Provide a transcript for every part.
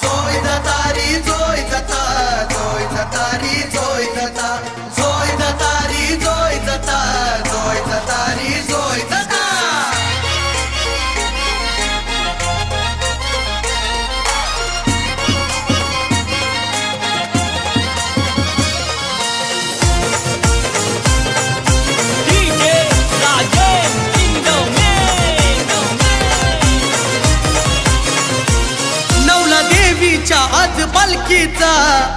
Zoy zatari, zoy zata, देवीच्या आज पालखीचा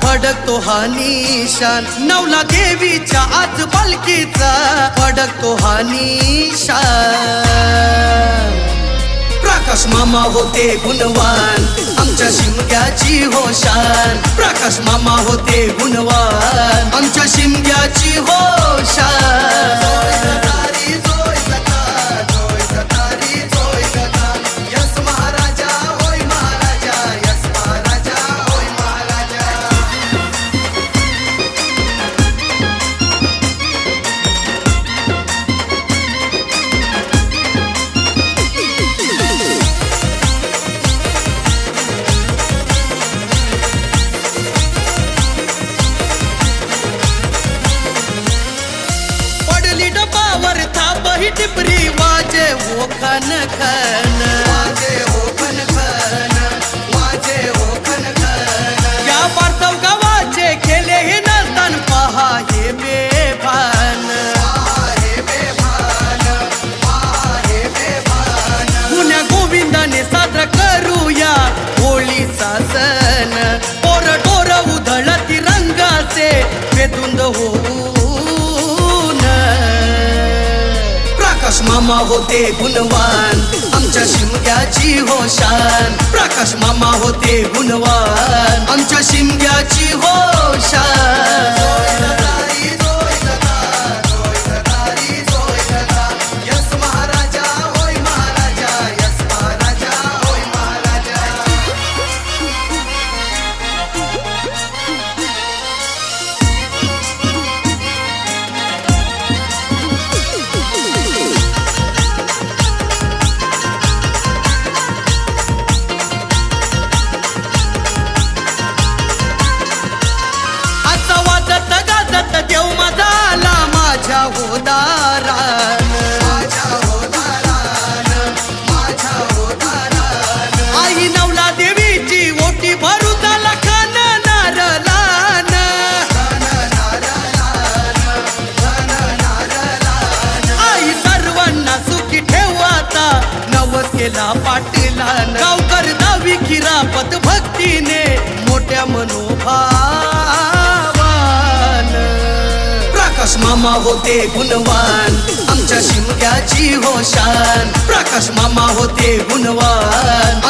फडकतो हा निशान नवला देवीच्या आज पालखीचा फडकतो हा निशान प्रकाश मामा होते गुणवान आमच्या शिमग्याची होशान. प्रकाश मामा होते गुणवान आमच्या शिमग्याची होशान. वाजे हो मामा होते गुणवान. आमच्या शिमग्याची होशान. प्रकाश मामा होते गुणवान. आमच्या शिमग्याची हो शान मोठ्या पाटीला गावकर दावी खिरापत भक्तीने मोठ्या मनोभावान. प्रकाश मामा होते गुणवान आमच्या शिमग्याची होशान. प्रकाश मामा होते गुणवान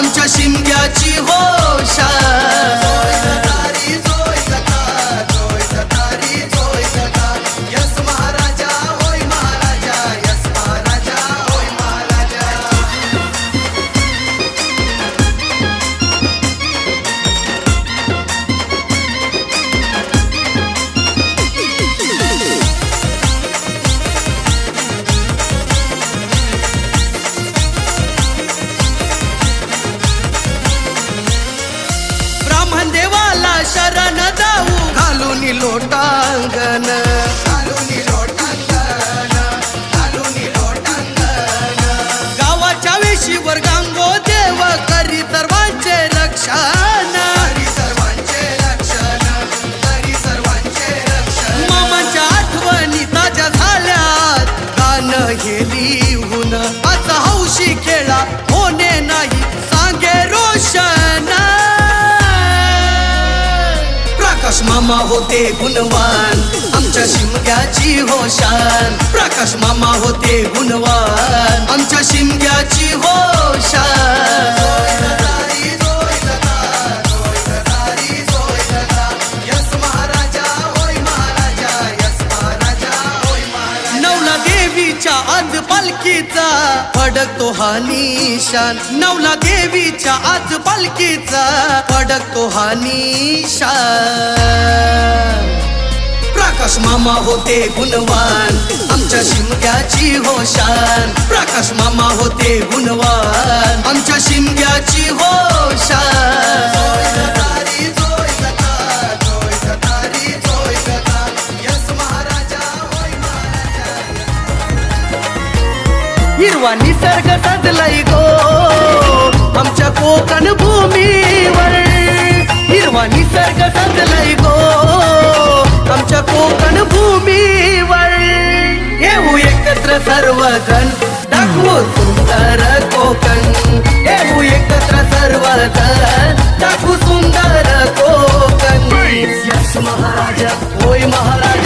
घालून लोटांगण. घालून लोटांगण घालून लोटांगण. गावाच्या वेशीवर गांगो देव करी सर्वांचे रक्षण. करी सर्वांचे रक्षण करी सर्वांचे रक्षण. मामाच्या आठवणी ताज्या झाल्यात. गाणं हे प्रकाश मामा होते गुणवान. आमच्या शिमग्याची होशान प्रकाश मामा होते गुणवान. आमच्या शिमग्याची हो शान. हो फडकतो हा निशान नवला देवीच्या आज पालखीचा फडकतो हा निशान प्रकाश मामा होते गुणवान आमच्या शिमग्याची होशान. प्रकाश मामा होते गुणवान आमच्या शिमग्याची होशान. भूमीवर येऊ एकत्र सर्वजण. दाखवू सुंदर कोकण. येऊ एकत्र सर्वजण. दाखवू सुंदर कोकण. यस महाराजा होय महाराज.